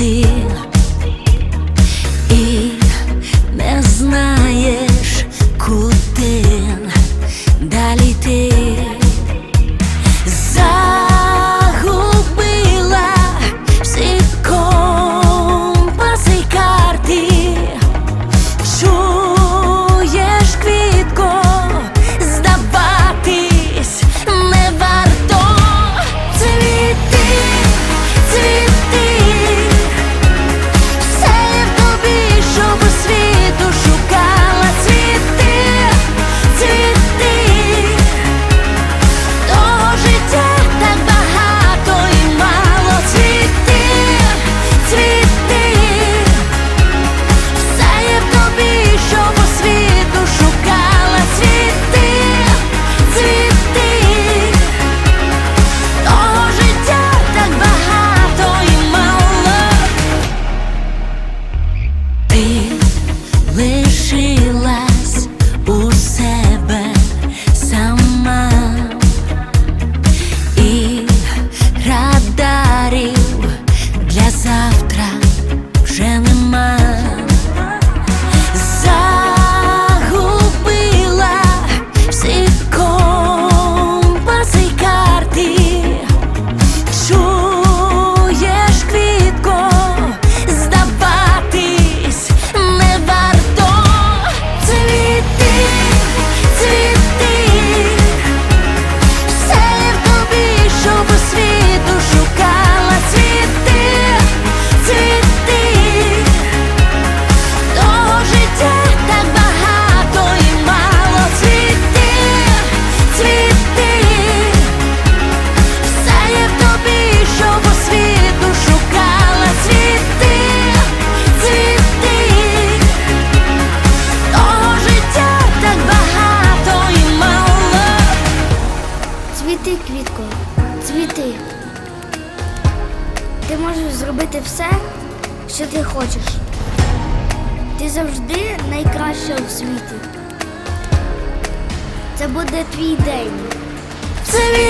ti. Ти можеш зробити все, що ти хочеш. Ти завжди найкраща у світі. Це буде твій день. Це.